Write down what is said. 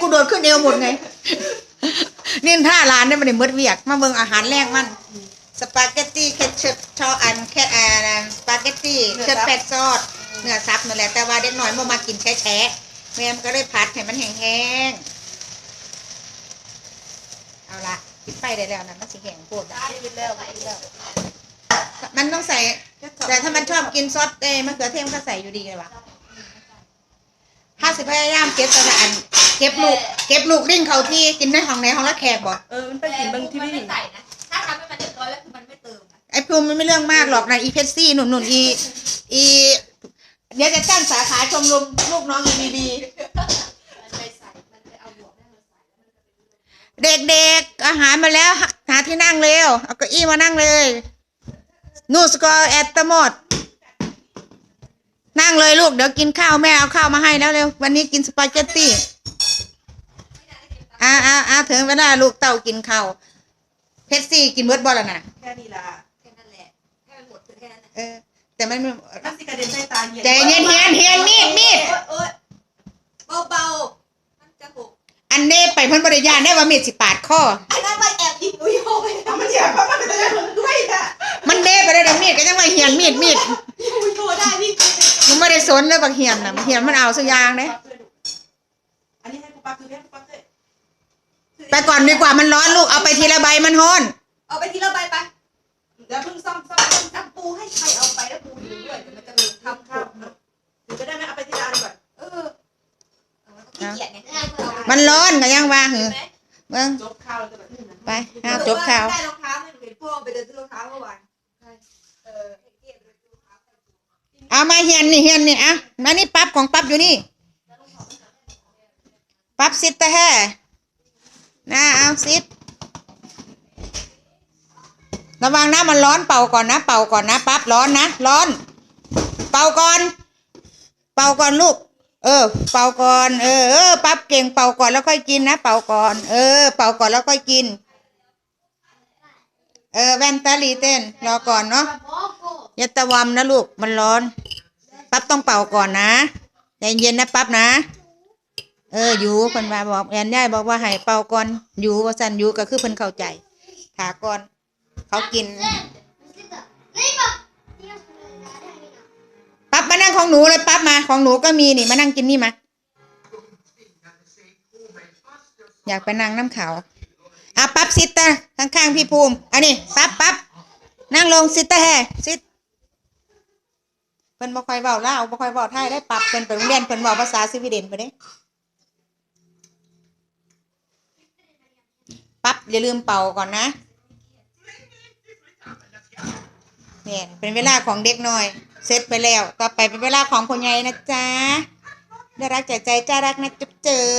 กูโดดขึ้นเอวหมดไง นี่ท่าร้านได้มาในมืดเวียก มาเบิ่งอาหารแรกมัน สปาเกตตี้เคชปชออันแค่อ่าสปาเกตตี้เชิดแปดซอสเนื้อซับนั่นแหละ แต่ว่าเด็กน้อยบ่มากินแฉะๆแม่มนก็เลยผัดให้มันแห้งๆ เอาละปิดไฟได้แล้วนะมันสิแห้งโพดอะกินแล้วกินแล้ว มันต้องใส่ แต่ถ้ามันชอบกินซอสเอ้ยมะเขือเทศมันก็ใส่อยู่ดีเลยวะห้าสิบพยายามเก็บแต่ละอันเก็บลูกเก็บลูกริ่งเขาที่กินในห้องไหนห้องละแขกบ่เออมันไปกินเบางทีมันวีไม่ใส่นะถ้าทำให้มันเรียบร้อยแล้วคือมันไม่เติมอะไอ้ภูมิมันไม่เรื่องมากหรอกนะอีเพชซี่หนุนหนุนอีอีเดี๋ยวจะตั้งสาขาชมรมลูกน้องอีบีบีมันไปใส่มันไปเอาบวกได้มาใส่แล้วมันก็เป็นเด็กๆอาหารมาแล้วหาที่นั่งเร็วเอาเก้าอี้มานั่งเลยนูสกอร์แอตตมดนั่งเลยลูกเดี๋ยวกินข้าวแม่เอาข้าวมาให้แล้วเร็ววันนี้กินสปาเกตตี้ อ่าอ่าอ่าถึงเวลาลูกเต่ากินข้าวเพชซี่กินเบิร์ดบอลแล้วนะแค่นี้ละแค่นั้นแหละแค่มันหมดคือแค่นั้นแหละเออ แต่มันไม่มันสิกระเด็นใส่ตาเย็นใจเย็นเฮียนเฮียนมีดมีดโอ๊ยโอ๊ยเบาๆมันจะหกอันเน่ไปเพิ่นบริยานได้ว่ามีดสิปาดคออันนั้นไปแอบยิงอุ้ยโอ้ยเอามันเสียบมันก็จะด้วยนะมันเด้ไปได้ดังมีดก็ยังว่าเฮียนมีดมีดอุ้ยโทรได้พี่มันไม่ได้สนเลยบักเฮียนน่ะบักเฮียนมันเอาสักอย่างเด้อันนี้ให้กูปักคือให้กูปักเลย ไปก่อนดีกว่ามันร้อนลูกเอาไปทีละใบมันฮ้อนเอาไปทีละใบไปเดี๋ยวเพิ่งซ่อมซ่อมซ่อมน้ำปูให้ใครเอาไปแล้วปูอยู่ด้วยเดี๋ยวมันจะลืมทำข้าวถือก็ได้ไหมเอาไปที่ร้านก่อนเออเออมันก็ขี้เกียจไงมันร้อนก็ยังว่าหือเห็นไหมเบิ่งจบข้าวแล้วจะแบบนี้นะไปห้าวจบข่าวได้รองเท้าไหมหนูเห็นพ่อไปเดินซื้อรองเท้าเมื่อวานเออให้เกียรติไปซื้อรองเท้าใส่ถุงเอามาเฮียนนี่เฮียนนี่อะมานี่ปั๊บของปั๊บอยู่นี่ปั๊บซิดตะแห่ นะเอาซิดระวังนะมันร้อนเป่าก่อนนะ เป่าก่อนนะปั๊บร้อนนะร้อน เป่าก่อน เป่าก่อนลูก เออ เป่าก่อนเออเออปั๊บเก่งเป่าก่อนแล้วค่อยกินนะเป่าก่อน เออ เป่าก่อนแล้วค่อยกิน เออแว่นตาลีเต้นรอก่อนเนาะอย่าตะวำนะลูกมันร้อนปั๊บต้องเป่าก่อนนะใจเย็นนะปั๊บนะ เอออยู่เพิ่นว่าบอกแอนยายบอกว่าให้เป่าก่อนอยู่ว่าสั่นอยู่ก็คือเพิ่นเข้าใจถาก่อน เขากินปั๊บมานั่งของหนูเลยปั๊บมาของหนูก็มีนี่มานั่งกินนี่มาอยากไปนั่งน้ำเขาอะปั๊บซิตตาข้างๆพี่ภูมิอันนี้ปั๊บปั๊บนั่งลงซิตตาแฮซิตเพิ่นบ่ค่อยเว้าลาวบ่ค่อยเว้าไทยได้ปรับเพิ่นไปโรงเรียนเพิ่นเว้าภาษาสวีเดนไปเด้ปั๊บ อย่าลืมเป่าก่อนนะเนี่ยเป็นเวลาของเด็กน้อย เสร็จไปแล้ว ต่อไปเป็นเวลาของคนใหญ่นะจ๊ะได้รักใจใจจ้ารักนะจุ๊บเจอ